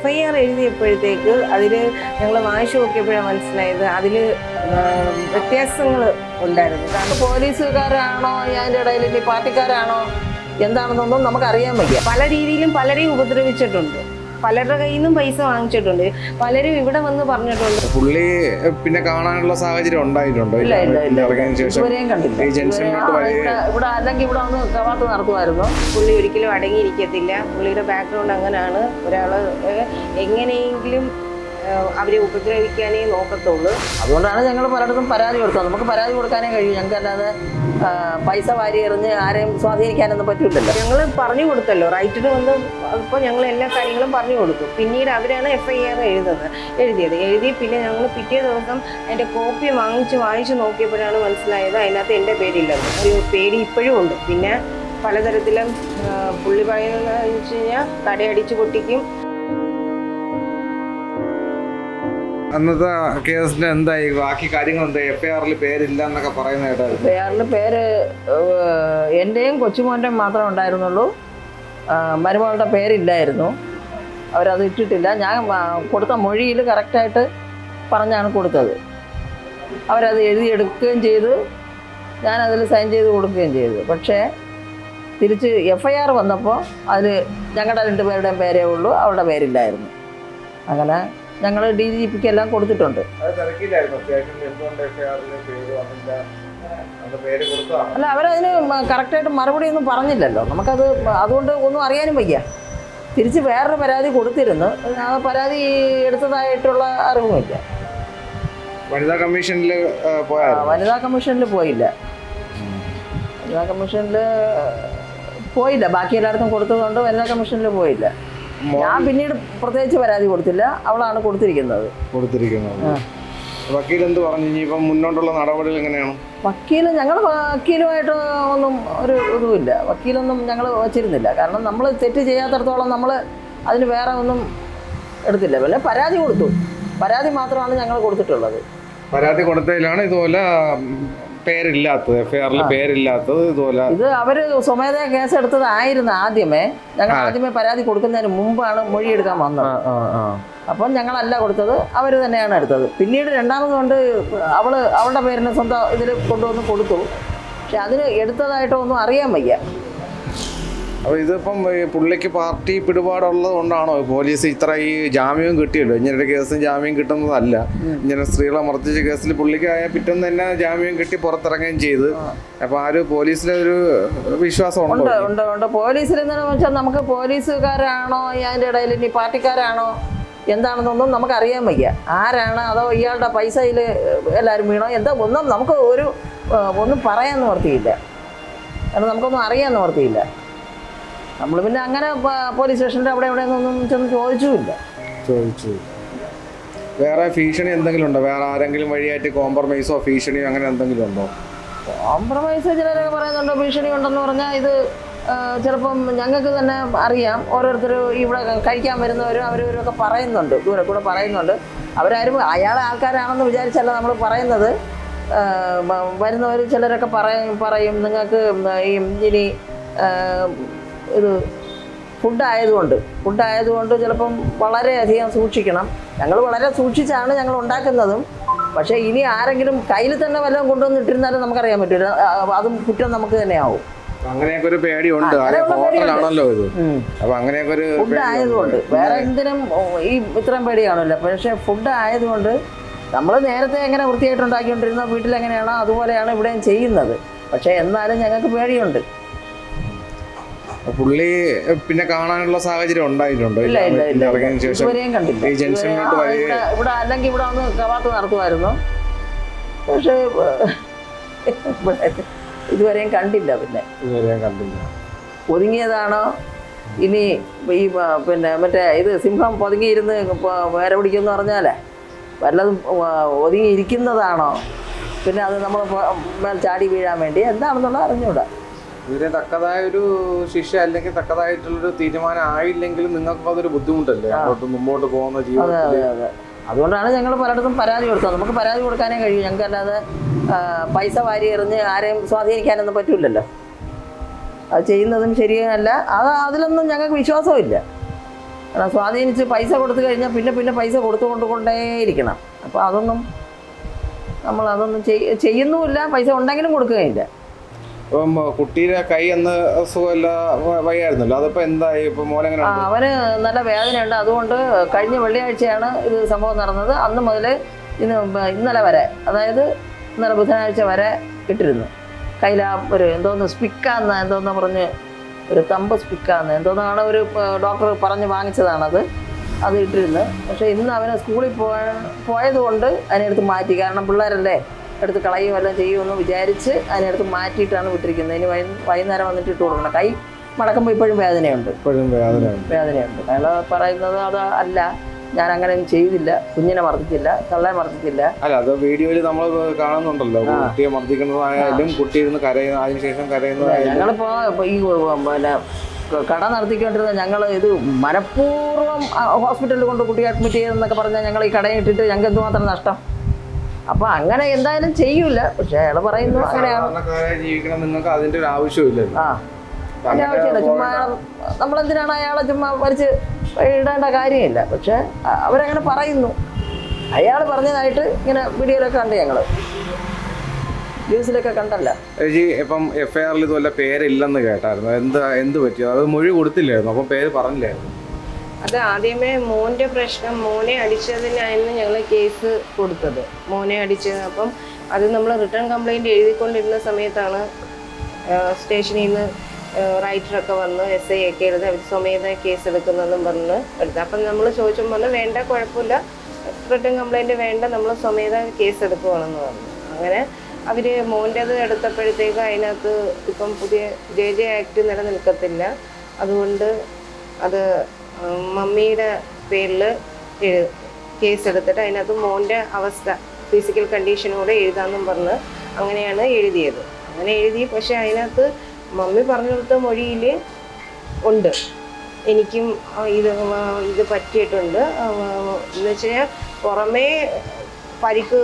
F I R എഴുതിയപ്പോഴത്തേക്ക് അതിൽ ഞങ്ങൾ വായിച്ചു നോക്കിയപ്പോഴാണ് മനസ്സിലായത്. അതിൽ വ്യത്യാസങ്ങൾ ഉണ്ടായിരുന്നു. കാരണം പോലീസുകാരാണോ? അതിന്റെ ഇടയിൽ ഇനി പാർട്ടിക്കാരാണോ? എന്താണെന്നൊന്നും നമുക്ക് അറിയാൻ വയ്യ. പല രീതിയിലും പലരെയും ഉപദ്രവിച്ചിട്ടുണ്ട്. പലരുടെ കയ്യിൽ നിന്നും പൈസ വാങ്ങിച്ചിട്ടുണ്ട്. പലരും ഇവിടെ വന്ന് പറഞ്ഞിട്ടുണ്ട്. പുള്ളി പിന്നെ കാണാനുള്ള സാഹചര്യം ഉണ്ടായിട്ടുണ്ടോ. ഇവിടെ അല്ലെങ്കിൽ ഇവിടെ ഒന്ന് കവാത്ത് നടത്തുമായിരുന്നു? പുള്ളി ഒരിക്കലും അടങ്ങിയിരിക്കത്തില്ല. പുള്ളിയുടെ ബാക്ക്ഗ്രൗണ്ട് അങ്ങനെയാണ് ഒരാൾ എങ്ങനെയെങ്കിലും അവരെ ഉപദ്രവിക്കാനേ നോക്കത്തുള്ളൂ. അതുകൊണ്ടാണ് ഞങ്ങൾ പലയിടത്തും പരാതി കൊടുത്തത്. നമുക്ക് പരാതി കൊടുക്കാനേ കഴിയും. ഞങ്ങൾക്ക് അല്ലാതെ പൈസ വാരി എറിഞ്ഞ് ആരെയും സ്വാധീനിക്കാനൊന്നും പറ്റില്ലല്ലോ. ഞങ്ങൾ പറഞ്ഞു കൊടുത്തല്ലോ. റൈറ്റിന് വന്ന് അപ്പോൾ ഞങ്ങൾ എല്ലാ കാര്യങ്ങളും പറഞ്ഞു കൊടുത്തു. പിന്നീട് അവരാണ് എഫ് ഐ ആർ എഴുതുന്നത് എഴുതിയത്. എഴുതി പിന്നെ ഞങ്ങൾ പിറ്റേ ദിവസം അതിന്റെ കോപ്പി വാങ്ങിച്ച് വാങ്ങിച്ച് നോക്കിയപ്പോഴാണ് മനസ്സിലായത് അതിനകത്ത് എന്റെ പേരില്ലെന്ന് ഒരു പേടി ഇപ്പോഴും ഉണ്ട്. പിന്നെ പലതരത്തിലും പുള്ളി പറയുന്നതെന്ന് വെച്ച് കഴിഞ്ഞാൽ കടയടിച്ച് പൊട്ടിക്കും. അന്നത്തെ കേസിന് എന്തായി? ബാക്കി കാര്യങ്ങൾ എന്തായി? എഫ് ഐ ആറിൽ പേരില്ല എന്നൊക്കെ പറയുന്ന കേട്ടായിരുന്നു. ആറിൽ പേര് എന്റെയും കൊച്ചുമോന്റെയും മാത്രമേ ഉണ്ടായിരുന്നുള്ളൂ. മരുമകളുടെ പേരില്ലായിരുന്നു. അവരത് ഇട്ടിട്ടില്ല. ഞാൻ കൊടുത്ത മൊഴിയിൽ കറക്റ്റായിട്ട് പറഞ്ഞാണ് കൊടുത്തത്. അവരത് എഴുതിയെടുക്കുകയും ചെയ്തു. ഞാനതിൽ സൈൻ ചെയ്ത് കൊടുക്കുകയും ചെയ്തു. പക്ഷേ തിരിച്ച് എഫ് ഐ ആർ വന്നപ്പോൾ അതിൽ ഞങ്ങളുടെ രണ്ട് പേരുടെയും പേരേ ഉള്ളൂ. അവളുടെ പേരില്ലായിരുന്നു. അങ്ങനെ ഞങ്ങൾ ഡി ജി പിക്ക് എല്ലാം കൊടുത്തിട്ടുണ്ട്. അല്ല അവരതിന് കറക്റ്റായിട്ട് മറുപടി ഒന്നും പറഞ്ഞില്ലല്ലോ. നമുക്കത് അതുകൊണ്ട് ഒന്നും അറിയാനും വയ്യ. തിരിച്ച് വേറൊരു പരാതി കൊടുത്തിരുന്നു. ആ പരാതി എടുത്തതായിട്ടുള്ള അറിവുമില്ല വനിതാ കമ്മീഷനിൽ വനിതാ കമ്മീഷനിൽ പോയില്ല. വനിതാ കമ്മീഷനിൽ പോയില്ല. ബാക്കി എല്ലായിടത്തും കൊടുത്തതുകൊണ്ട് വനിതാ കമ്മീഷനിൽ പോയില്ല. ഞാൻ പിന്നീട് പ്രത്യേകിച്ച് പരാതി കൊടുത്തില്ല. അവളാണ് കൊടുത്തിരിക്കുന്നത്. കൊടുത്തിരിക്കുന്നത്. വക്കീൽ എന്ത് പറഞ്ഞു? ഇനിയിപ്പം മുന്നോട്ടുള്ള നടപടികൾ എങ്ങനെയാണ്? വക്കീൽ ഞങ്ങൾ വക്കീലുമായിട്ട് ഒന്നും ഒരു ഇതുമില്ല. വക്കീലൊന്നും ഞങ്ങൾ വച്ചിരുന്നില്ല. കാരണം നമ്മൾ തെറ്റ് ചെയ്യാത്തടത്തോളം നമ്മൾ അതിന് വേറെ ഒന്നും എടുത്തില്ല. വല്ല പരാതി കൊടുത്തു. പരാതി മാത്രമാണ് ഞങ്ങൾ കൊടുത്തിട്ടുള്ളത്. പരാതി കൊടുത്തതിലാണ് ഇതുപോലെ പേരില്ലാത്തത് എഫ് ഐ ആറിൽ പേരില്ലാത്തത് ഇതുപോലെ ഇത് അവർ സ്വമേധയാ കേസ് എടുത്തതായിരുന്നു ആദ്യമേ. ഞങ്ങൾ ആദ്യമേ പരാതി കൊടുക്കുന്നതിന് മുമ്പാണ് മൊഴിയെടുക്കാൻ വന്നത്. അപ്പം ഞങ്ങളല്ല കൊടുത്തത് അവർ തന്നെയാണ് എടുത്തത്. പിന്നീട് രണ്ടാമത് കൊണ്ട് അവൾ അവളുടെ പേരിന് സ്വന്തം ഇതിൽ കൊണ്ടുവന്ന് കൊടുത്തു. പക്ഷെ അതിന് എടുത്തതായിട്ടൊന്നും അറിയാൻ വയ്യ. അപ്പൊ ഇതിപ്പം ഈ പുള്ളിക്ക് പാർട്ടി പിടിപാടുള്ളത് കൊണ്ടാണോ? പോലീസ് ഇത്ര ഈ ജാമ്യവും കിട്ടിയല്ലോ. ഇങ്ങനെ ഒരു കേസും ജാമ്യം കിട്ടുന്നതല്ല. ഇങ്ങനെ സ്ത്രീകളെ മർദ്ദിച്ച കേസിൽ പുള്ളിക്ക് ആയ പിറ്റേന്ന് തന്നെ ജാമ്യം കിട്ടി പുറത്തിറങ്ങുകയും ചെയ്ത്. അപ്പൊ ആ ഒരു പോലീസിലെ ഒരു വിശ്വാസം ഉണ്ട്? ഉണ്ട് ഉണ്ട് പോലീസിൽ എന്താണെന്ന് വെച്ചാൽ നമുക്ക് പോലീസുകാരാണോ? അതിന്റെ ഇടയിൽ ഇനി പാർട്ടിക്കാരാണോ? എന്താണെന്നൊന്നും നമുക്ക് അറിയാൻ വയ്യ. ആരാണ്? അതോ ഇയാളുടെ പൈസയിൽ എല്ലാവരും വീണോ? എന്താ ഒന്നും നമുക്ക് ഒരു ഒന്നും പറയാൻ നിവർത്തിയില്ല കാരണം നമുക്കൊന്നും അറിയാൻ നിവർത്തിയില്ല നമ്മൾ പിന്നെ അങ്ങനെ പോലീസ് സ്റ്റേഷന്റെ അവിടെ ഇവിടെ ഒന്നും ചെന്ന് ചോദിച്ചുമില്ല. ചോദിച്ചു. വേറെ ഭീഷണി എന്തെങ്കിലും ഉണ്ടോ? വേറെ ആരെങ്കിലും വഴിയായിട്ട് കോംപ്രമൈസോ ഭീഷണിയോ അങ്ങനെ എന്തെങ്കിലും ഉണ്ടോ? കോംപ്രമൈസ് ചിലരൊക്കെ പറയുന്നുണ്ടോ ഭീഷണി ഉണ്ടെന്ന് പറഞ്ഞാൽ ഇത് ചിലപ്പം ഞങ്ങൾക്ക് തന്നെ അറിയാം. ഓരോരുത്തർ ഇവിടെ കഴിക്കാൻ വരുന്നവരും അവരവരും ഒക്കെ പറയുന്നുണ്ട് ദൂരെ കൂടെ പറയുന്നുണ്ട്. അവരാരും അയാളെ ആൾക്കാരാണെന്ന് വിചാരിച്ചല്ല നമ്മൾ പറയുന്നത്. വരുന്നവർ ചിലരൊക്കെ പറയും പറയും നിങ്ങൾക്ക് ഈ ഇനി ഇത് ഫുഡായതുകൊണ്ട് ഫുഡായതുകൊണ്ട് ചിലപ്പം വളരെയധികം സൂക്ഷിക്കണം. ഞങ്ങൾ വളരെ സൂക്ഷിച്ചാണ് ഞങ്ങൾ ഉണ്ടാക്കുന്നതും. പക്ഷേ ഇനി ആരെങ്കിലും കയ്യിൽ തന്നെ വല്ലതും കൊണ്ടുവന്നിട്ടിരുന്നാലും നമുക്കറിയാൻ പറ്റില്ല അതും കുറ്റം നമുക്ക് തന്നെയാവും. ആവും അങ്ങനെയൊക്കെ ഒരു പേടിയുണ്ട്. ഹോട്ടലാണല്ലോ ഇത്. അപ്പൊ അങ്ങനെയൊക്കെ ഒരു ഫുഡ് ആയതുകൊണ്ട്. വേറെ എന്തിനും ഈ ഇത്രയും പേടിയാണല്ലോ. പക്ഷെ ഫുഡ് ആയതുകൊണ്ട് നമ്മൾ നേരത്തെ എങ്ങനെ വൃത്തിയായിട്ട് ഉണ്ടാക്കിക്കൊണ്ടിരുന്ന വീട്ടിൽ എങ്ങനെയാണോ അതുപോലെയാണ് ഇവിടെയും ചെയ്യുന്നത്. പക്ഷേ എന്നാലും ഞങ്ങൾക്ക് പേടിയുണ്ട്. പുള്ളി പിന്നെ കാണാനുള്ള സാഹചര്യം ഉണ്ടായിട്ടുണ്ട്. ഇറങ്ങിയതിനു ശേഷം ഇതുവരെയും കണ്ടില്ല ഈ ജംഗ്ഷനിലോട്ട് വഴി- ഇവിടെ അല്ലെങ്കിൽ ഇവിടെ ഒന്ന് കവാത്ത് നടത്തുമായിരുന്നു പക്ഷേ ഇതുവരെയും കണ്ടില്ല പിന്നെ. ഇതുവരെ കണ്ടില്ല. ഒതുങ്ങിയതാണോ? ഇനി ഈ പിന്നെ മറ്റേ ഇത് സിംഹം പൊതുങ്ങിയിരുന്ന് വേറെ പിടിക്കുമെന്ന് പറഞ്ഞാലേ? വല്ലതും ഒതുങ്ങിയിരിക്കുന്നതാണോ പിന്നെ അത് നമ്മൾ ചാടി വീഴാൻ വേണ്ടി എന്താണെന്നുള്ളത് അറിഞ്ഞൂടാ. ഇതിന് തക്കതായ ഒരു ശിക്ഷ അല്ലെങ്കിൽ തക്കതായിട്ടുള്ളൊരു തീരുമാനം ആയില്ലെങ്കിലും നിങ്ങൾക്ക് അതൊരു ബുദ്ധിമുട്ടല്ലേ? അങ്ങോട്ട് മുമ്പോട്ട് പോകുന്ന ജീവിതത്തിൽ അതെ അതെ. അതുകൊണ്ടാണ് ഞങ്ങൾ പലയിടത്തും പരാതി കൊടുത്തത്. നമുക്ക് പരാതി കൊടുക്കാനേ കഴിയും. ഞങ്ങൾക്ക് അല്ലാതെ പൈസ വാരി എറിഞ്ഞ് ആരെയും സ്വാധീനിക്കാനൊന്നും പറ്റില്ലല്ലോ അത് ചെയ്യുന്നതും ശരിയല്ല. അത് അതിലൊന്നും ഞങ്ങൾക്ക് വിശ്വാസമില്ല കാരണം സ്വാധീനിച്ച് പൈസ കൊടുത്തു കഴിഞ്ഞാൽ പിന്നെ പിന്നെ പൈസ കൊടുത്തു കൊണ്ടുകൊണ്ടേയിരിക്കണം അപ്പോൾ അതൊന്നും നമ്മൾ അതൊന്നും ചെയ്- ചെയ്യുന്നുമില്ല. പൈസ ഉണ്ടെങ്കിലും കൊടുക്കുകയില്ല. അപ്പം കുട്ടിയുടെ കൈ അന്ന് അസുഖമല്ല വയ്യായിരുന്നല്ലോ. അതിപ്പോ എന്തായി? ഇപ്പൊ മോനെങ്ങനെ അവന് നല്ല വേദനയുണ്ട്. അതുകൊണ്ട് കഴിഞ്ഞ വെള്ളിയാഴ്ചയാണ് ഇത് സംഭവം നടന്നത്. അന്ന് മുതൽ ഇന്ന് ഇന്നലെ വരെ അതായത് ഇന്നലെ ബുധനാഴ്ച വരെ ഇട്ടിരുന്നു. കയ്യിൽ ആ ഒരു എന്തോന്ന് സ്പിക്കാന്ന് എന്തോന്ന് പറഞ്ഞ് ഒരു തമ്പ് സ്പിക്കാന്ന് എന്തോന്നാണ് ഒരു ഡോക്ടർ പറഞ്ഞ് വാങ്ങിച്ചതാണത്. അത് ഇട്ടിരുന്നു. പക്ഷേ ഇന്ന് അവന് സ്കൂളിൽ പോയ പോയതുകൊണ്ട് അതിനെടുത്ത് മാറ്റി. കാരണം പിള്ളേരല്ലേ എടുത്ത് കളയും വല്ലതും ചെയ്യുമെന്ന് വിചാരിച്ച് അതിനെടുത്ത് മാറ്റിയിട്ടാണ് വിട്ടിരിക്കുന്നത്. ഇനി വൈ വൈകുന്നേരം വന്നിട്ട് ഇട്ട് കൊടുക്കണം. കൈ മടക്കുമ്പോൾ ഇപ്പോഴും വേദനയുണ്ട്. ഇപ്പോഴും വേദനയുണ്ട്. വേദനയുണ്ട്. അയാൾ പറയുന്നത് അത് അല്ല. ഞാൻ അങ്ങനെ ഒന്നും ചെയ്തില്ല. കുഞ്ഞിനെ മർദ്ദിച്ചില്ല. തള്ളെ മർദ്ദിച്ചില്ല. അല്ല അത് വീഡിയോയിൽ നമ്മൾ കാണുന്നുണ്ടല്ലോ. കുട്ടിയെ മർദ്ദിക്കുന്നതായാലും കുട്ടി ഇരുന്ന് കരയുന്ന അതിനുശേഷം കരയുന്ന ഞങ്ങളിപ്പോ ഈ പിന്നെ കട നടത്തിക്കൊണ്ടിരുന്ന ഞങ്ങൾ ഇത് മനഃപൂർവം ഹോസ്പിറ്റലിൽ കൊണ്ട് കുട്ടിയെ അഡ്മിറ്റ് ചെയ്തെന്നൊക്കെ പറഞ്ഞാൽ ഞങ്ങൾ ഈ കടയിൽ ഇട്ടിട്ട് ഞങ്ങൾക്ക് എന്തുമാത്രം നഷ്ടം? അപ്പൊ അങ്ങനെ എന്തായാലും ചെയ്യൂല. പക്ഷെ അയാൾ പറയുന്നു അങ്ങനെയാണ് സാധാരണക്കാരായി ജീവിക്കണം നിങ്ങൾക്ക് അതിന്റെ ഒരു അതിന്റെ ആവശ്യമില്ല. ചുമ്മാ നമ്മളെന്തിനാണ് അയാളെ ചുമ്മാ വലിച്ച് ഇടേണ്ട കാര്യമില്ല. പക്ഷെ അവരങ്ങനെ പറയുന്നു. അയാൾ പറഞ്ഞതായിട്ട് ഇങ്ങനെ വീഡിയോയിലൊക്കെ കണ്ട് ഞങ്ങൾ. ന്യൂസിലൊക്കെ കണ്ടല്ല. ചേച്ചി ഇപ്പം എഫ് ഐ ആറിൽ ഇതുപോലെ പേരില്ലെന്ന് കേട്ടായിരുന്നു. എന്താ എന്ത് പറ്റിയോ? അത് മൊഴി കൊടുത്തില്ലായിരുന്നു. അപ്പം പേര് പറഞ്ഞില്ലായിരുന്നു. അത് ആദ്യമേ മോന്റെ പ്രശ്നം മോനെ അടിച്ചതിനായിരുന്നു ഞങ്ങൾ കേസ് കൊടുത്തത്. മോനെ അടിച്ചത്. അപ്പം അത് നമ്മൾ റിട്ടേൺ കംപ്ലൈന്റ് എഴുതിക്കൊണ്ടിരുന്ന സമയത്താണ് സ്റ്റേഷനിൽ നിന്ന് റൈറ്ററൊക്കെ വന്ന് എസ് ഐ ഒക്കെ എഴുതി അവർ സ്വമേധ കേസ് എടുക്കുന്നതെന്നും പറഞ്ഞ് എടുത്തത്. അപ്പം നമ്മൾ ചോദിച്ചപ്പോൾ പറഞ്ഞു വേണ്ട കുഴപ്പമില്ല. റിട്ടേൺ കംപ്ലൈന്റ് വേണ്ട നമ്മൾ സ്വമേധ കേസ് എടുക്കുവാണെന്ന് പറഞ്ഞു. അങ്ങനെ അവർ മോന്റെത് എടുത്തപ്പോഴത്തേക്ക് അതിനകത്ത് ഇപ്പം പുതിയ ജെ ജെ ആക്ട് നിലനിൽക്കത്തില്ല. അതുകൊണ്ട് അത് മമ്മിയുടെ പേരിൽ കേസ് എടുത്തിട്ട് അതിനകത്ത് മോന്റെ അവസ്ഥ ഫിസിക്കൽ കണ്ടീഷനോടെ എഴുതാമെന്നും പറഞ്ഞ് അങ്ങനെയാണ് എഴുതിയത്. അങ്ങനെ എഴുതി പക്ഷെ അതിനകത്ത് മമ്മി പറഞ്ഞു കൊടുത്ത മൊഴിയിൽ ഉണ്ട്. എനിക്കും ഇത് ഇത് പറ്റിയിട്ടുണ്ട്. എന്ന് വെച്ച് കഴിഞ്ഞാൽ പുറമേ പരിക്ക്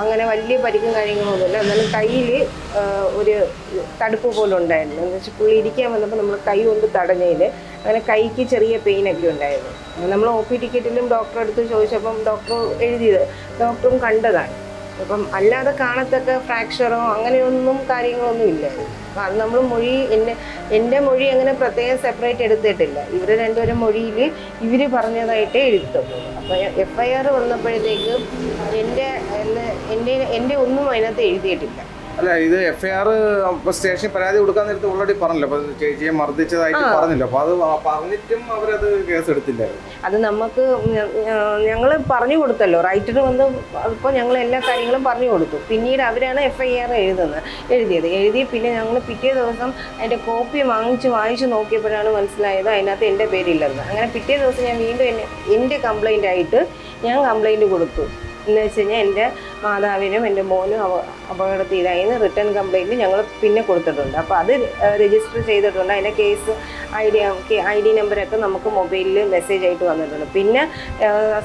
അങ്ങനെ വലിയ പരിക്കും കാര്യങ്ങളൊന്നുമില്ല. എന്നാലും കയ്യിൽ ഒരു തടുപ്പ് പോലെ ഉണ്ടായിരുന്നു എന്ന് വെച്ചാൽ പുള്ളി ഇരിക്കാൻ വന്നപ്പോൾ നമ്മൾ കൈ കൊണ്ട് തടഞ്ഞതിൽ അങ്ങനെ കൈക്ക് ചെറിയ പെയിനൊക്കെ ഉണ്ടായിരുന്നു. നമ്മൾ ഒ പി ടിക്കറ്റിലും ഡോക്ടറെ അടുത്ത് ചോദിച്ചപ്പം ഡോക്ടർ എഴുതിയത്. ഡോക്ടറും കണ്ടതാണ്. അപ്പം അല്ലാതെ കാണത്തക്ക ഫ്രാക്ചറോ അങ്ങനെയൊന്നും കാര്യങ്ങളൊന്നും ഇല്ലായിരുന്നു. അപ്പം അത് നമ്മൾ മൊഴി എന്നെ എന്റെ മൊഴി അങ്ങനെ പ്രത്യേകം സെപ്പറേറ്റ് എടുത്തിട്ടില്ല. ഇവർ രണ്ടുപേരും മൊഴിയിൽ ഇവർ പറഞ്ഞതായിട്ടേ എഴുത്തുള്ളൂ അപ്പോൾ എഫ് ഐ ആർ വന്നപ്പോഴത്തേക്ക് എന്റെ എന്റെ എന്റെ ഒന്നും അതിനകത്ത് എഴുതിയിട്ടില്ല. അല്ല ഇത് എഫ് ഐ ആർ സ്റ്റേഷനിൽ പരാതി കൊടുക്കാൻ നേരത്തെ ഓൾറെഡി പറഞ്ഞല്ലോ. അപ്പൊ ചേച്ചിയെ മർദ്ദിച്ചതായിട്ട് പറഞ്ഞല്ലോ. അപ്പൊ അത് പറഞ്ഞിട്ടും അവരത് കേസ് എടുത്തില്ലായിരുന്നു. അത് നമുക്ക് ഞങ്ങൾ പറഞ്ഞു കൊടുത്തല്ലോ. റൈറ്റർ വന്ന് അതിപ്പോൾ ഞങ്ങൾ എല്ലാ കാര്യങ്ങളും പറഞ്ഞു കൊടുത്തു. പിന്നീട് അവരാണ് എഫ് ഐ ആർ എഴുതുന്നത്. എഴുതിയത്. എഴുതി പിന്നെ ഞങ്ങൾ പിറ്റേ ദിവസം അതിന്റെ കോപ്പി വാങ്ങിച്ച് വായിച്ച് നോക്കിയപ്പോഴാണ് മനസ്സിലായത് അതിനകത്ത് എന്റെ പേരില്ലെന്ന് അങ്ങനെ പിറ്റേ ദിവസം ഞാൻ വീണ്ടും എന്റെ കംപ്ലൈന്റ് ആയിട്ട് ഞാൻ കംപ്ലൈന്റ് കൊടുത്തു. എന്ന് വെച്ച് കഴിഞ്ഞാൽ എന്റെ മാതാവിനും എന്റെ മോനും ഇതായിന്ന് റിട്ടേൺ കംപ്ലയിന്റ് ഞങ്ങൾ പിന്നെ കൊടുത്തിട്ടുണ്ട്. അപ്പോൾ അത് രജിസ്റ്റർ ചെയ്തിട്ടുണ്ട്. അതിന്റെ case I D I D നമ്പരൊക്കെ നമുക്ക് മൊബൈലിൽ മെസ്സേജ് ആയിട്ട് വന്നിട്ടുണ്ട്. പിന്നെ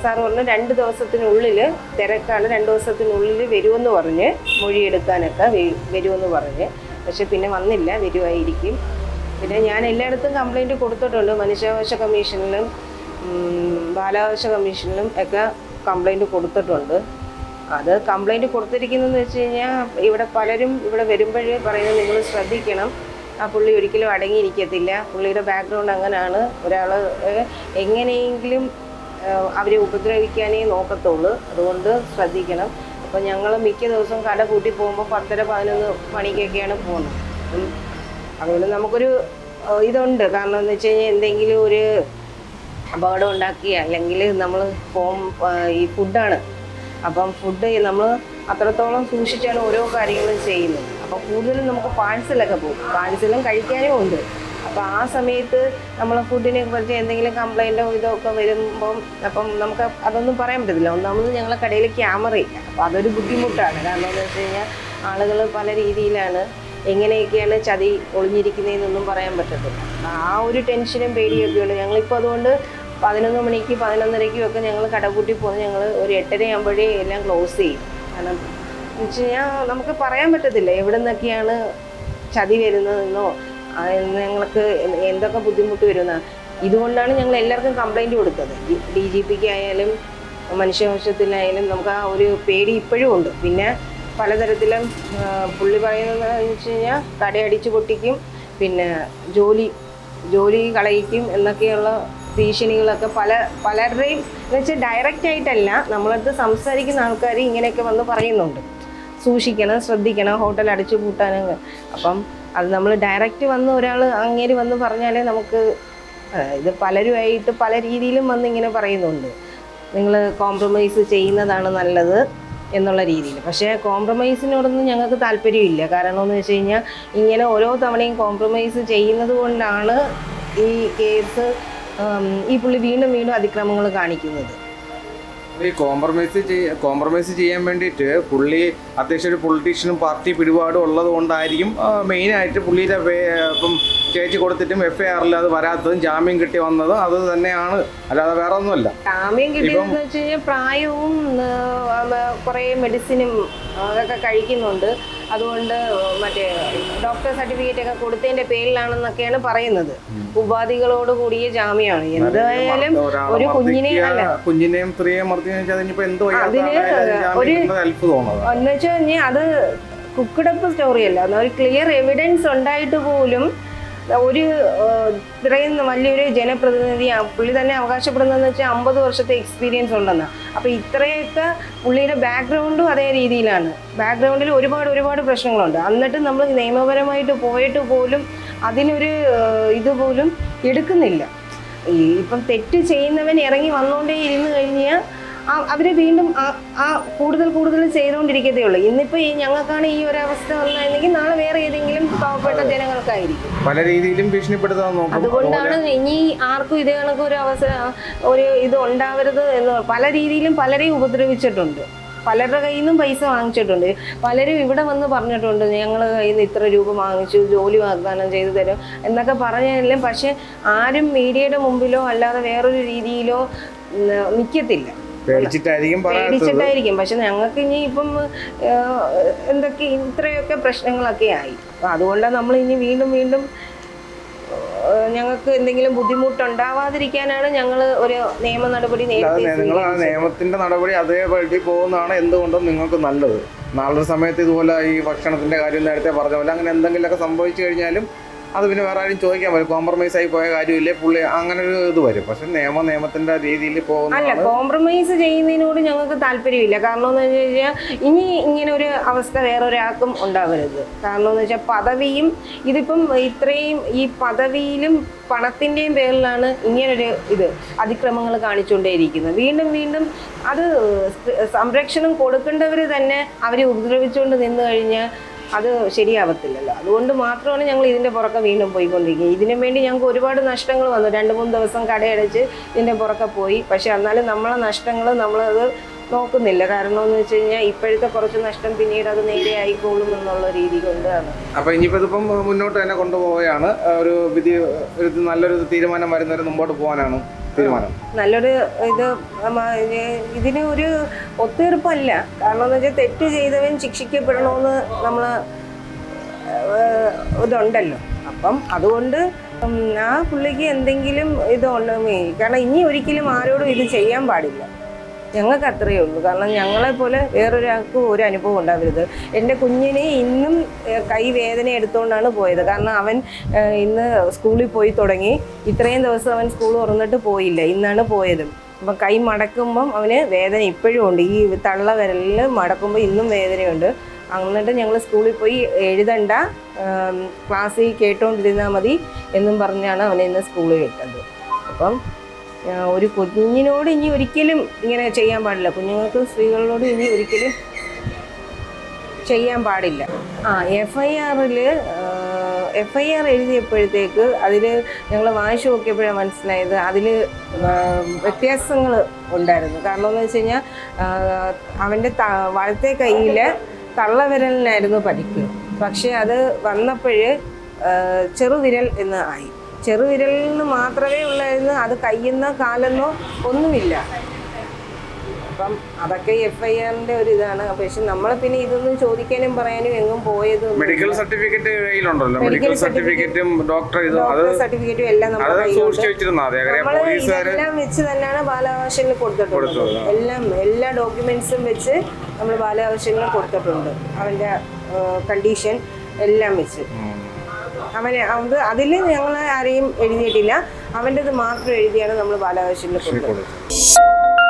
സാർ പറഞ്ഞു രണ്ട് ദിവസത്തിനുള്ളിൽ തിരക്കാണ്. രണ്ട് ദിവസത്തിനുള്ളിൽ വരുമെന്ന് പറഞ്ഞ് മൊഴിയെടുക്കാനൊക്കെ വരുമെന്ന് പറഞ്ഞ്. പക്ഷെ പിന്നെ വന്നില്ല. വരുമായിരിക്കും പിന്നെ ഞാൻ എല്ലായിടത്തും കംപ്ലൈന്റ് കൊടുത്തിട്ടുണ്ട്. മനുഷ്യാവകാശ കമ്മീഷനിലും ബാലാവകാശ കമ്മീഷനിലും ഒക്കെ കംപ്ലൈന്റ് കൊടുത്തിട്ടുണ്ട്. അത് കംപ്ലൈന്റ് കൊടുത്തിരിക്കുന്നതെന്ന് വെച്ച് കഴിഞ്ഞാൽ ഇവിടെ പലരും ഇവിടെ വരുമ്പോഴേ പറയുന്നത് നിങ്ങൾ ശ്രദ്ധിക്കണം. ആ പുള്ളി ഒരിക്കലും അടങ്ങിയിരിക്കത്തില്ല. പുള്ളിയുടെ ബാക്ക്ഗ്രൗണ്ട് അങ്ങനെയാണ് ഒരാൾ എങ്ങനെയെങ്കിലും അവരെ ഉപദ്രവിക്കാനേ നോക്കത്തുള്ളൂ. അതുകൊണ്ട് ശ്രദ്ധിക്കണം. അപ്പോൾ ഞങ്ങൾ മിക്ക ദിവസവും കട കൂട്ടി പോകുമ്പോൾ പത്തര പതിനൊന്ന് മണിക്കൊക്കെയാണ് പോകുന്നത്. അതുകൊണ്ട് നമുക്കൊരു ഇതുണ്ട്. കാരണം എന്ന് വെച്ച് കഴിഞ്ഞാൽ എന്തെങ്കിലും ഒരു അപകടം ഉണ്ടാക്കി അല്ലെങ്കിൽ നമ്മൾ ഹോം ഈ ഫുഡാണ് അപ്പം ഫുഡ് നമ്മൾ അത്രത്തോളം സൂക്ഷിച്ചാണ് ഓരോ കാര്യങ്ങളും ചെയ്യുന്നത്. അപ്പോൾ കൂടുതലും നമുക്ക് പാഴ്സലൊക്കെ പോകും. പാഴ്സലും കഴിക്കാനും ഉണ്ട്. അപ്പോൾ ആ സമയത്ത് നമ്മൾ ഫുഡിനെ കുറിച്ച് എന്തെങ്കിലും കംപ്ലൈന്റോ ഇതോ ഒക്കെ വരുമ്പം അപ്പം നമുക്ക് അതൊന്നും പറയാൻ പറ്റത്തില്ല. ഒന്നാമത് ഞങ്ങളുടെ കടയിൽ ക്യാമറ ഇല്ല. അപ്പോൾ അതൊരു ബുദ്ധിമുട്ടാണ്. കാരണം എന്ന് വെച്ച് കഴിഞ്ഞാൽ ആളുകൾ പല രീതിയിലാണ് എങ്ങനെയൊക്കെയാണ് ചതി ഒളിഞ്ഞിരിക്കുന്നതെന്നൊന്നും പറയാൻ പറ്റത്തില്ല. ആ ഒരു ടെൻഷനും പേടിയൊക്കെയുണ്ട് ഞങ്ങളിപ്പോൾ അതുകൊണ്ട് പതിനൊന്ന് മണിക്ക് പതിനൊന്നരയ്ക്കും ഒക്കെ ഞങ്ങൾ കടകൂട്ടി പോകുന്നത് ഞങ്ങൾ ഒരു എട്ടര ആകുമ്പോഴേ എല്ലാം ക്ലോസ് ചെയ്യും. കാരണം എന്ന് വെച്ച് കഴിഞ്ഞാൽ നമുക്ക് പറയാൻ പറ്റത്തില്ല എവിടെ നിന്നൊക്കെയാണ് ചതി വരുന്നതെന്നോ ഞങ്ങൾക്ക് എന്തൊക്കെ ബുദ്ധിമുട്ട് വരുന്ന. ഇതുകൊണ്ടാണ് ഞങ്ങൾ എല്ലാവർക്കും കംപ്ലൈന്റ് കൊടുത്തത്. ഡി ജി പിക്ക് ആയാലും മനുഷ്യാവകാശത്തിലായാലും നമുക്ക് ആ ഒരു പേടി ഇപ്പോഴും ഉണ്ട്. പിന്നെ പലതരത്തിലും പുള്ളി പറയുന്നത് വെച്ച് കഴിഞ്ഞാൽ കടയടിച്ച് പൊട്ടിക്കും പിന്നെ ജോലി ജോലി കളയിക്കും എന്നൊക്കെയുള്ള ഭീഷണികളൊക്കെ പല പലരുടെയും എന്ന് വെച്ചാൽ ഡയറക്റ്റ് ആയിട്ടല്ല നമ്മളടുത്ത് സംസാരിക്കുന്ന ആൾക്കാർ ഇങ്ങനെയൊക്കെ വന്ന് പറയുന്നുണ്ട്. സൂക്ഷിക്കണം ശ്രദ്ധിക്കണം ഹോട്ടൽ അടിച്ചു പൂട്ടാനൊക്കെ അപ്പം അത് നമ്മൾ ഡയറക്റ്റ് വന്ന് ഒരാൾ അങ്ങേര് വന്ന് പറഞ്ഞാലേ നമുക്ക് ഇത് പലരുമായിട്ട് പല രീതിയിലും വന്ന് ഇങ്ങനെ പറയുന്നുണ്ട്. നിങ്ങൾ കോംപ്രമൈസ് ചെയ്യുന്നതാണ് നല്ലത് എന്നുള്ള രീതിയിൽ. പക്ഷേ കോംപ്രമൈസിനോടൊന്നും ഞങ്ങൾക്ക് താല്പര്യമില്ല. കാരണം എന്ന് വെച്ച് കഴിഞ്ഞാൽ ഇങ്ങനെ ഓരോ തവണയും കോംപ്രമൈസ് ചെയ്യുന്നത് കൊണ്ടാണ് ഈ കേസ് ഈ പുള്ളി വീണ്ടും വീണ്ടും അതിക്രമങ്ങൾ കാണിക്കുന്നത്. ഈ കോംപ്രമൈസ് കോംപ്രമൈസ് ചെയ്യാൻ വേണ്ടിയിട്ട് പുള്ളി അത്യാവശ്യം ഒരു പൊളിറ്റീഷ്യനും പാർട്ടി പിടിപാടും ഉള്ളത് കൊണ്ടായിരിക്കും മെയിനായിട്ട് പുള്ളിയുടെ ഇപ്പം ചേച്ചി കൊടുത്തിട്ടും എഫ് ഐ ആറിൽ അത് വരാത്തതും ജാമ്യം കിട്ടി വന്നതും അത് തന്നെയാണ് അല്ലാതെ വേറെ ഒന്നുമല്ല ജാമ്യം കിട്ടിയതെന്ന് വെച്ച് കഴിഞ്ഞാൽ പ്രായവും കുറേ മെഡിസിനും അതൊക്കെ കഴിക്കുന്നുണ്ട്. അതുകൊണ്ട് മറ്റേ ഡോക്ടർ സർട്ടിഫിക്കറ്റ് ഒക്കെ കൊടുത്തതിന്റെ പേരിലാണെന്നൊക്കെയാണ് പറയുന്നത്. ഉപാധികളോട് കൂടിയ ജാമ്യമാണ്. എന്തായാലും ഒരു കുഞ്ഞിനെ അല്ല. കുഞ്ഞിനെയും സ്ത്രീയെ അതിന് ഒരു- കിട്ടുന്നത് അത്ഭുതമാണ് എന്ന് വെച്ചാൽ കഴിഞ്ഞാൽ അത് കുക്കിടപ്പ് സ്റ്റോറിയല്ല ഒരു ക്ലിയർ എവിഡൻസ് ഉണ്ടായിട്ട് പോലും ഒരു ഇത്രയും വലിയൊരു ജനപ്രതിനിധി ആ പുള്ളി തന്നെ അവകാശപ്പെടുന്നതെന്ന് വെച്ചാൽ അമ്പത് വർഷത്തെ എക്സ്പീരിയൻസ് ഉണ്ടെന്ന്. അപ്പോൾ ഇത്രയൊക്കെ പുള്ളിയുടെ ബാക്ക്ഗ്രൗണ്ടും അതേ രീതിയിലാണ്. ബാക്ക്ഗ്രൗണ്ടിൽ ഒരുപാട് ഒരുപാട് പ്രശ്നങ്ങളുണ്ട്. എന്നിട്ട് നമ്മൾ നിയമപരമായിട്ട് പോയിട്ട് പോലും അതിനൊരു ഇതുപോലും എടുക്കുന്നില്ല. ഇപ്പം തെറ്റ് ചെയ്യുന്നവൻ ഇറങ്ങി വന്നുകൊണ്ടേ ഇരുന്ന് കഴിഞ്ഞാൽ അവർ വീണ്ടും ആ- കൂടുതൽ കൂടുതൽ ചെയ്തുകൊണ്ടിരിക്കത്തേ ഉള്ളൂ ഇന്നിപ്പോ ഈ ഞങ്ങൾക്കാണ് ഈ ഒരു അവസ്ഥ വന്നതെങ്കിൽ നാളെ വേറെ ഏതെങ്കിലും പാവപ്പെട്ട ജനങ്ങൾക്കായിരിക്കും. പല രീതിയിലും ഭീഷണിപ്പെടുത്താൻ നോക്കും. അതുകൊണ്ടാണ് ഇനി ആർക്കും ഇതേ കണക്ക് ഒരു അവസ്ഥ ഒരു ഇത് ഉണ്ടാവരുത് എന്ന് പല രീതിയിലും പലരെയും ഉപദ്രവിച്ചിട്ടുണ്ട്. പലരുടെ കയ്യിൽ നിന്നും പൈസ വാങ്ങിച്ചിട്ടുണ്ട്. പലരും ഇവിടെ വന്ന് പറഞ്ഞിട്ടുണ്ട് ഞങ്ങൾ കയ്യിൽ നിന്ന് ഇത്ര രൂപ വാങ്ങിച്ചു ജോലി വാഗ്ദാനം ചെയ്തു തരും എന്നൊക്കെ പറഞ്ഞാലും പക്ഷെ ആരും മീഡിയയുടെ മുമ്പിലോ അല്ലാതെ വേറൊരു രീതിയിലോ നിൽക്കത്തില്ല പേടിച്ചിട്ടായിരിക്കും പക്ഷെ ഞങ്ങൾക്ക് ഇനി ഇപ്പം എന്തൊക്കെ ഇത്രയൊക്കെ പ്രശ്നങ്ങളൊക്കെ ആയി. അതുകൊണ്ടാണ് നമ്മൾ ഇനി വീണ്ടും വീണ്ടും ഞങ്ങൾക്ക് എന്തെങ്കിലും ബുദ്ധിമുട്ടുണ്ടാവാതിരിക്കാനാണ് ഞങ്ങൾ ഒരു നിയമ നടപടി നിങ്ങൾ ആ നിയമത്തിന്റെ നടപടി അതേപടി പോകുന്നതാണ് എന്തുകൊണ്ടും നിങ്ങൾക്ക് നല്ലത്. നാളൊരു സമയത്ത് ഇതുപോലെ ഈ ഭക്ഷണത്തിന്റെ കാര്യം നേരത്തെ പറഞ്ഞ പോലെ അങ്ങനെ എന്തെങ്കിലുമൊക്കെ സംഭവിച്ചു കഴിഞ്ഞാലും അത് പിന്നെ വേറെ ആരും ചോദിക്കാൻ പറ്റും കോംപ്രമൈസ് ആയി പോയ കാര്യമില്ലേ പുള്ളി? അങ്ങനെ ഒരു ഇത് വരും. പക്ഷെ നിയമ നിയമത്തിന്റെ രീതിയിൽ അല്ല കോംപ്രമൈസ് ചെയ്യുന്നതിനോട് ഞങ്ങൾക്ക് താല്പര്യമില്ല. കാരണം എന്ന് വെച്ച് കഴിഞ്ഞാൽ ഇനി ഇങ്ങനെ ഒരു അവസ്ഥ വേറൊരാൾക്കും ഉണ്ടാവരുത്. കാരണം എന്ന് വെച്ചാൽ പദവിയും ഇതിപ്പം ഇത്രയും ഈ പദവിയിലും പണത്തിന്റെയും പേരിലാണ് ഇങ്ങനൊരു ഇത് അതിക്രമങ്ങൾ കാണിച്ചുകൊണ്ടേയിരിക്കുന്നത്. വീണ്ടും വീണ്ടും അത് സംരക്ഷണം കൊടുക്കേണ്ടവർ തന്നെ അവരെ ഉപദ്രവിച്ചുകൊണ്ട് നിന്നു കഴിഞ്ഞാൽ അത് ശരിയാവത്തില്ലല്ലോ. അതുകൊണ്ട് മാത്രമാണ് ഞങ്ങൾ ഇതിന്റെ പുറക്കെ വീണ്ടും പോയിക്കൊണ്ടിരിക്കുന്നത് ഇതിനു വേണ്ടി ഞങ്ങൾക്ക് ഒരുപാട് നഷ്ടങ്ങൾ വന്നു. രണ്ട് മൂന്ന് ദിവസം കടയടച്ച് ഇതിന്റെ പുറക്കെ പോയി. പക്ഷെ എന്നാലും നമ്മളെ നഷ്ടങ്ങൾ നമ്മളത് നോക്കുന്നില്ല. കാരണം എന്ന് വെച്ച് കഴിഞ്ഞാൽ ഇപ്പോഴത്തെ കുറച്ച് നഷ്ടം പിന്നീട് അത് നേരെ ആയിക്കോളും എന്നുള്ള രീതി കൊണ്ടാണ് അപ്പൊ ഇനിയിപ്പോ ഇതിപ്പം മുന്നോട്ട് തന്നെ കൊണ്ടുപോവുകയാണ്. ഒരു വിധി നല്ലൊരു തീരുമാനം വരുന്നവരെ മുമ്പോട്ട് പോകാനാണ്. തീരുമാനം. നല്ലൊരു ഇത് ഇതിന് ഒരു ഒത്തീർപ്പല്ല കാരണം എന്ന് വെച്ചാൽ തെറ്റ് ചെയ്തവൻ ശിക്ഷിക്കപ്പെടണമെന്ന് നമ്മൾ ഇതുണ്ടല്ലോ. അപ്പം അതുകൊണ്ട് ആ പുള്ളിക്ക് എന്തെങ്കിലും ഇതുണ്ട്. കാരണം ഇനി ഒരിക്കലും ആരോടും ഇത് ചെയ്യാൻ പാടില്ല. ഞങ്ങൾക്ക് അത്രയേ ഉള്ളൂ. കാരണം ഞങ്ങളെപ്പോലെ വേറൊരാൾക്ക് ഒരു അനുഭവം ഉണ്ടാവരുത്. എന്റെ കുഞ്ഞിനെ ഇന്നും കൈ വേദന എടുത്തുകൊണ്ടാണ് പോയത്. കാരണം അവൻ ഇന്ന് സ്കൂളിൽ പോയി തുടങ്ങി. ഇത്രയും ദിവസം അവൻ സ്കൂൾ തുറന്നിട്ട് പോയില്ല. ഇന്നാണ് പോയത്. അപ്പം കൈ മടക്കുമ്പം അവന് വേദന ഇപ്പോഴും ഉണ്ട്. ഈ തള്ള വിരലിൽ മടക്കുമ്പോൾ ഇന്നും വേദനയുണ്ട്. എന്നിട്ട് ഞങ്ങൾ സ്കൂളിൽ പോയി എഴുതണ്ട ക്ലാസ്സിൽ കേട്ടോണ്ടിരുന്നാൽ മതി എന്നും പറഞ്ഞാണ് അവനെ ഇന്ന് സ്കൂളിൽ വിട്ടത്. അപ്പം ഒരു കുഞ്ഞിനോട് ഇനി ഒരിക്കലും ഇങ്ങനെ ചെയ്യാൻ പാടില്ല. കുഞ്ഞുങ്ങൾക്ക് സ്ത്രീകളോട് ഇനി ഒരിക്കലും ചെയ്യാൻ പാടില്ല. ആ എഫ് ഐ ആറിൽ എഫ് ഐ ആർ എഴുതിയപ്പോഴത്തേക്ക് അതിൽ ഞങ്ങൾ വായിച്ചു നോക്കിയപ്പോഴാണ് മനസ്സിലായത് അതിൽ വ്യത്യാസങ്ങൾ ഉണ്ടായിരുന്നു. കാരണം എന്ന് വെച്ച് കഴിഞ്ഞാൽ അവന്റെ ത വലത്തെ കയ്യിൽ തള്ളവിരലിനായിരുന്നു പരിക്ക് പക്ഷേ അത് വന്നപ്പോഴ് ചെറുവിരൽ എന്ന് ആയി. ചെറുവിരലിൽ നിന്ന് മാത്രമേ ഉള്ളായിരുന്നു. അത് കയ്യെന്നോ കാലെന്നോ ഒന്നുമില്ല. അപ്പം അതൊക്കെ എഫ് ഐ ആറിന്റെ ഒരു ഇതാണ്. പക്ഷെ നമ്മൾ പിന്നെ ഇതൊന്നും ചോദിക്കാനും പറയാനും എങ്ങും പോയത് മെഡിക്കൽ സർട്ടിഫിക്കറ്റ് കയ്യിലുണ്ടല്ലോ. മെഡിക്കൽ സർട്ടിഫിക്കറ്റും ഡോക്ടർ സർട്ടിഫിക്കറ്റും എല്ലാം വെച്ച് തന്നെയാണ് ബാലാവകാശങ്ങൾ കൊടുത്തിട്ടുള്ളത്. എല്ലാം എല്ലാ ഡോക്യുമെന്റ്സും വെച്ച് നമ്മൾ ബാലാവകാശങ്ങൾ കൊടുത്തിട്ടുണ്ട്. അവന്റെ കണ്ടീഷൻ എല്ലാം വെച്ച്. അവനെ അത് അതിൽ ഞങ്ങൾ ആരെയും എഴുതിയിട്ടില്ല. അവന്റെത് മാത്രം എഴുതിയാണ് നമ്മൾ കൊടുത്തത് കൊടുത്തു